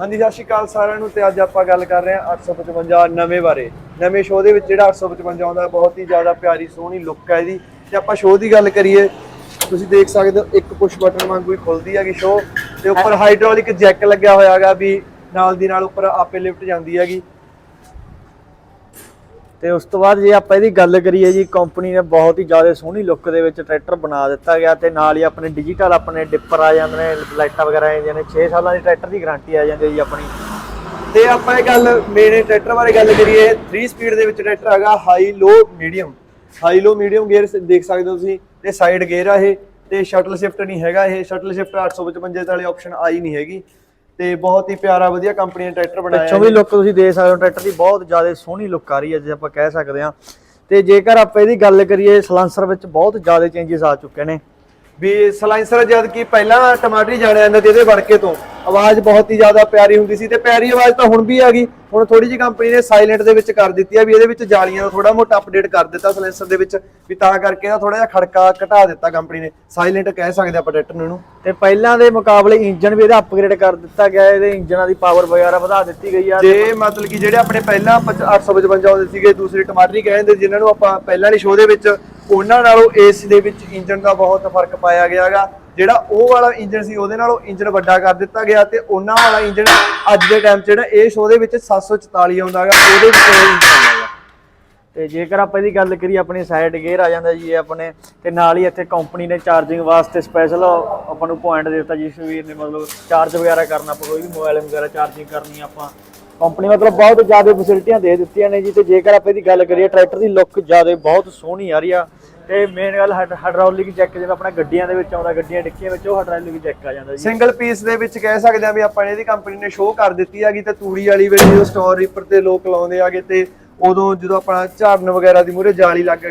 ਹਾਂਜੀ ਸਤਿ ਸ਼੍ਰੀ ਅਕਾਲ ਸਾਰਿਆਂ ਨੂੰ ਤੇ ਅੱਜ ਆਪਾਂ ਗੱਲ ਕਰ ਰਹੇ ਹਾਂ 855 ਨਵੇਂ ਬਾਰੇ। ਨਵੇਂ ਸ਼ੋਅ ਦੇ ਵਿੱਚ ਜਿਹੜਾ 855 ਆਉਂਦਾ ਬਹੁਤ ਹੀ ਜ਼ਿਆਦਾ ਪਿਆਰੀ ਸੋਹਣੀ ਲੁੱਕ ਹੈ ਇਹਦੀ। ਤੇ ਆਪਾਂ ਸ਼ੋਅ ਦੀ ਗੱਲ ਕਰੀਏ ਤੁਸੀਂ ਦੇਖ ਸਕਦੇ ਹੋ ਇੱਕ ਪੁਸ਼ ਬਟਨ ਵਾਂਗੂ ਹੀ ਖੁੱਲਦੀ ਹੈਗੀ ਸ਼ੋਅ ਤੇ ਉੱਪਰ ਹਾਈਡ੍ਰੋਲਿਕ ਜੈਕ ਲੱਗਿਆ ਹੋਇਆ ਹੈਗਾ ਵੀ ਨਾਲ ਦੀ ਨਾਲ ਉੱਪਰ ਆਪੇ ਲਿਫਟ ਜਾਂਦੀ ਹੈਗੀ। ਤੇ ਉਸ ਤੋਂ ਬਾਅਦ ਜੇ ਆਪਾਂ ਇਹਦੀ ਗੱਲ ਕਰੀਏ ਜੀ ਕੰਪਨੀ ਨੇ ਬਹੁਤ ਹੀ ਜ਼ਿਆਦਾ ਸੋਹਣੀ ਲੁੱਕ ਦੇ ਵਿੱਚ ਟਰੈਕਟਰ ਬਣਾ ਦਿੱਤਾ ਗਿਆ ਤੇ ਨਾਲ ਹੀ ਆਪਣੇ ਡਿਜੀਟਲ ਆਪਣੇ ਡਿੱਪਰ ਆ ਜਾਂਦੇ ਨੇ, ਲਾਈਟਾਂ ਵਗੈਰਾ ਆ ਜਾਂਦੀਆਂ ਨੇ 6 ਸਾਲਾਂ ਦੀ ਟਰੈਕਟਰ ਦੀ ਗਾਰੰਟੀ ਆ ਜਾਂਦੀ ਹੈ ਜੀ ਆਪਣੀ। ਤੇ ਆਪਾਂ ਇਹ ਗੱਲ ਮੇਰੇ ਟਰੈਕਟਰ ਬਾਰੇ ਗੱਲ ਕਰੀਏ 3 ਸਪੀਡ ਦੇ ਵਿੱਚ ਟਰੈਕਟਰ ਹੈਗਾ high low medium high low medium gear ਦੇਖ ਸਕਦੇ ਹੋ ਤੁਸੀਂ, ਤੇ ਸਾਈਡ ਗੇਅਰ ਆ ਇਹ, ਤੇ ਸ਼ਟਲ ਸ਼ਿਫਟ ਨਹੀਂ ਹੈਗਾ ਇਹ ਸ਼ਟਲ ਸ਼ਿਫਟ 855 ਵਾਲੇ ਆਪਸ਼ਨ ਆਈ ਨਹੀਂ ਹੈਗੀ। ਤੇ ਬਹੁਤ ਹੀ ਪਿਆਰਾ ਵਧੀਆ ਕੰਪਨੀ ਨੇ ਟਰੈਕਟਰ ਬਣਾਇਆ ਪਿੱਛੋਂ ਵੀ ਲੁੱਕ ਤੁਸੀਂ ਦੇਖ ਸਕਦੇ ਹੋ ਟਰੈਕਟਰ ਦੀ ਬਹੁਤ ਜ਼ਿਆਦਾ ਸੋਹਣੀ ਲੁੱਕ ਆ ਰਹੀ ਹੈ ਜੇ ਆਪਾਂ ਕਹਿ ਸਕਦੇ ਹਾਂ। ਤੇ ਜੇਕਰ ਆਪਾਂ ਇਹਦੀ ਗੱਲ ਕਰੀਏ ਸਲਾਂਸਰ ਵਿੱਚ ਬਹੁਤ ਜ਼ਿਆਦਾ ਚੇਂਜਸ ਆ ਚੁੱਕੇ ਨੇ। ਵੀ ਸਲਾਈਸਰ ਜਦ ਕਿ ਪਹਿਲਾਂ ਟਮਾਟਰੀ ਜਾਣਿਆ ਜਾਂਦਾ ਤੇ ਇਹਦੇ ਵੜਕੇ ਤੋਂ। ਆਵਾਜ਼ ਬਹੁਤ ਹੀ ਜ਼ਿਆਦਾ ਪਿਆਰੀ ਹੁੰਦੀ ਸੀ ਤੇ ਪਿਆਰੀ ਆਵਾਜ਼ ਤਾਂ ਹੁਣ ਵੀ ਆ ਗਈ। ਹੁਣ ਥੋੜੀ ਜਿਹੀ ਕੰਪਨੀ ਨੇ ਸਾਇਲੈਂਟ ਦੇ ਵਿੱਚ ਕਰ ਦਿੱਤੀ ਆ ਵੀ ਇਹਦੇ ਵਿੱਚ ਜਾਲੀਆਂ ਦਾ ਥੋੜਾ ਮੋਟਾ ਅਪਡੇਟ ਕਰ ਦਿੱਤਾ ਸਲਾਈਸਰ ਦੇ ਵਿੱਚ ਵੀ ਤਾਂ ਕਰਕੇ ਇਹਦਾ ਥੋੜਾ ਜਿਹਾ ਖੜਕਾ ਘਟਾ ਦਿੱਤਾ ਕੰਪਨੀ ਨੇ। ਸਾਇਲੈਂਟ ਕਹਿ ਸਕਦੇ ਆਪਾਂ ਟਰੈਕਟਰ ਨੂੰ ਇਹਨੂੰ। ਤੇ ਪਹਿਲਾਂ ਦੇ ਮੁਕਾਬਲੇ ਇੰਜਨ ਵੀ ਇਹਦਾ ਅਪਗ੍ਰੇਡ ਕਰ ਦਿੱਤਾ ਗਿਆ ਇਹਦੇ ਇੰਜਨਾਂ ਦੀ ਪਾਵਰ ਵਗੈਰਾ ਵਧਾ ਦਿੱਤੀ ਗਈ ਆ। ਜੇ ਮਤਲਬ ਕਿ ਜਿਹੜੇ ਆਪਣੇ ਪਹਿਲਾਂ 855 ਆਉਂਦੇ ਸੀਗੇ ਦੂਸਰੇ ਟਮਾਟਰੀ ਕਹਿੰਦੇ ਜਿਨ੍ਹਾਂ ਨੂੰ ਆਪਾਂ ਪਹਿਲਾਂ ਵਾਲੀ ਸ਼ੋਅ ਦੇ ਵਿੱਚ ਉਹਨਾਂ ਨਾਲੋਂ ਇਸ ਦੇ ਵਿੱਚ ਇੰਜਨ ਦਾ ਬਹੁਤ ਫ਼ਰਕ ਪਾਇਆ ਗਿਆ ਹੈਗਾ। ਜਿਹੜਾ ਉਹ ਵਾਲਾ ਇੰਜਨ ਸੀ, ਉਹਦੇ ਨਾਲੋਂ ਇੰਜਨ ਵੱਡਾ ਕਰ ਦਿੱਤਾ ਗਿਆ ਤੇ ਉਹਨਾਂ ਵਾਲਾ ਇੰਜਨ ਅੱਜ ਦੇ ਟਾਈਮ ਜਿਹੜਾ ਇਹ ਸ਼ੋਅ ਦੇ ਵਿੱਚ 744 ਆਉਂਦਾ ਹੈਗਾ, ਉਹਦੇ ਵਿੱਚ ਇੰਜਨ ਆਉਂਦਾ ਤੇ ਜੇਕਰ ਆਪਾਂ ਇਹਦੀ ਗੱਲ ਕਰੀਏ, ਆਪਣੀ ਸਾਈਡ ਗੇਅਰ ਆ ਜਾਂਦਾ ਜੀ, ਇਹ ਆਪਣੇ, ਤੇ ਨਾਲ ਹੀ ਇੱਥੇ ਕੰਪਨੀ ਨੇ ਚਾਰਜਿੰਗ ਵਾਸਤੇ ਸਪੈਸ਼ਲ ਆਪਾਂ ਨੂੰ ਪੁਆਇੰਟ ਦਿੱਤਾ ਜਿਸ ਵੀਰ ਨੇ ਮਤਲਬ ਚਾਰਜ ਵਗੈਰਾ ਕਰਨਾ, ਆਪਾਂ ਕੋਈ ਵੀ ਮੋਬਾਈਲ ਵਗੈਰਾ ਚਾਰਜਿੰਗ ਕਰਨੀ ਆਪਾਂ ਕੰਪਨੀ ਮਤਲਬ ਬਹੁਤ ਜ਼ਿਆਦਾ ਫੈਸਿਲਿਟੀਆਂ ਦੇ ਦਿੱਤੀਆਂ ਨੇ ਜੀ ਤੇ ਜੇਕਰ ਆਪਾਂ ਇਹਦੀ ਗੱਲ ਕਰੀਏ ਟਰੈਕਟਰ ਦੀ ਲੁੱਕ ਜ਼ਿਆਦਾ ਬਹੁਤ ਸੋਹਣੀ ਆ ਰਹੀ ਆ। ਤੇ ਮੇਨ ਗੱਲ ਹਾਈਡ੍ਰੋਲਿਕ ਚੈੱਕ ਜਿਵੇਂ ਆਪਣਾ ਗੱਡੀਆਂ ਦੇ ਵਿੱਚ ਆਉਂਦਾ, ਗੱਡੀਆਂ ਡਿੱਕੀਆਂ ਵਿੱਚ, ਉਹ ਹਾਈਡ੍ਰੋਲਿਕ ਚੈੱਕ ਆ ਜਾਂਦਾ ਜੀ। ਸਿੰਗਲ ਪੀਸ ਦੇ ਵਿੱਚ ਕਹਿ ਸਕਦੇ ਆ ਵੀ ਆਪਾਂ ਨੇ ਇਹਦੀ ਕੰਪਨੀ ਨੇ ਸ਼ੋਅ ਕਰ ਦਿੱਤੀ ਹੈਗੀ ਤੇ ਤੂੜੀ ਵਾਲੀ ਵੇਲੇ ਜਦੋਂ ਸਟੋਰ ਰੀਪਰ ਤੇ ਲੋਕ ਲਾਉਂਦੇ ਆਗੇ ਤੇ ਉਦੋਂ ਜਦੋਂ ਆਪਣਾ ਝਾੜਨ ਵਗੈਰਾ ਦੀ ਮੂਰੇ ਜਾਲੀ ਲੱਗ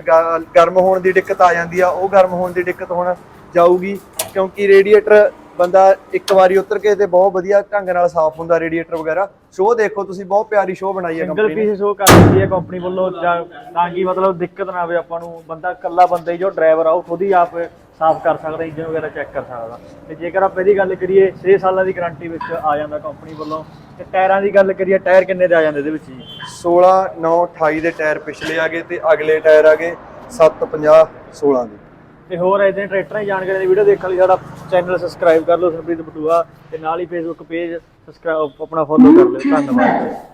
ਗਰਮ ਹੋਣ ਦੀ ਦਿੱਕਤ ਆ ਜਾਂਦੀ ਆ, ਉਹ ਗਰਮ ਹੋਣ ਦੀ ਦਿੱਕਤ ਹੁਣ ਜਾਊਗੀ ਕਿਉਂਕਿ ਰੇਡੀਏਟਰ ਬੰਦਾ ਇੱਕ ਵਾਰੀ ਉਤਰ ਕੇ ਤੇ ਬਹੁਤ ਵਧੀਆ ਢੰਗ ਨਾਲ ਸਾਫ਼ ਹੁੰਦਾ ਰੇਡੀਏਟਰ ਵਗੈਰਾ। ਸ਼ੋਅ ਦੇਖੋ ਤੁਸੀਂ ਬਹੁਤ ਪਿਆਰੀ ਸ਼ੋਅ ਬਣਾਈ ਹੈ ਸਿੰਗਲ ਕੰਪਨੀ ਨੇ। ਪੀਸ ਸ਼ੋ ਕਰ ਦਿੱਤੀ ਹੈ ਕੰਪਨੀ ਵੱਲੋਂ ਜਾਂ ਤਾਂ ਕਿ ਮਤਲਬ ਦਿੱਕਤ ਨਾ ਆਵੇ ਆਪਾਂ ਨੂੰ। ਬੰਦਾ ਇਕੱਲਾ ਬੰਦਾ ਹੀ ਜੋ ਡਰਾਈਵਰ ਆ ਉਹ ਖੁਦ ਹੀ ਆਪ ਸਾਫ਼ ਕਰ ਸਕਦਾ ਇੰਜਨ ਵਗੈਰਾ ਚੈੱਕ ਕਰ ਸਕਦਾ। ਤੇ ਜੇਕਰ ਆਪਾਂ ਇਹਦੀ ਗੱਲ ਕਰੀਏ 6 ਸਾਲਾਂ ਦੀ ਗਾਰੰਟੀ ਵਿੱਚ ਆ ਜਾਂਦਾ ਕੰਪਨੀ ਵੱਲੋਂ। ਤੇ ਟਾਇਰਾਂ ਦੀ ਗੱਲ ਕਰੀਏ ਟਾਇਰ ਕਿੰਨੇ ਦੇ ਆ ਜਾਂਦੇ ਇਹਦੇ ਵਿੱਚ ਜੀ? 16 9 28 ਦੇ ਟਾਇਰ ਪਿਛਲੇ ਆਗੇ ਤੇ ਅਗਲੇ ਟਾਇਰ ਆਗੇ 750 16 ਦੇ। ਤੇ ਹੋਰ ਇਦਾਂ ਟਰੈਕਟਰਾਂ ਦੀ ਜਾਣਕਾਰੀ ਦੀ ਵੀਡੀਓ ਦੇਖਣ ਲਈ ਸਾਡਾ ਚੈਨਲ ਸਬਸਕ੍ਰਾਈਬ ਕਰ ਲਓ, ਸਰਪ੍ਰੀਤ ਬਟੂਆ ਤੇ ਨਾਲ ਹੀ ਫੇਸਬੁੱਕ ਪੇਜ ਸਬਸਕ੍ਰਾਈਬ ਆਪਣਾ ਫੋਲੋ ਕਰ ਲਿਓ। ਧੰਨਵਾਦ।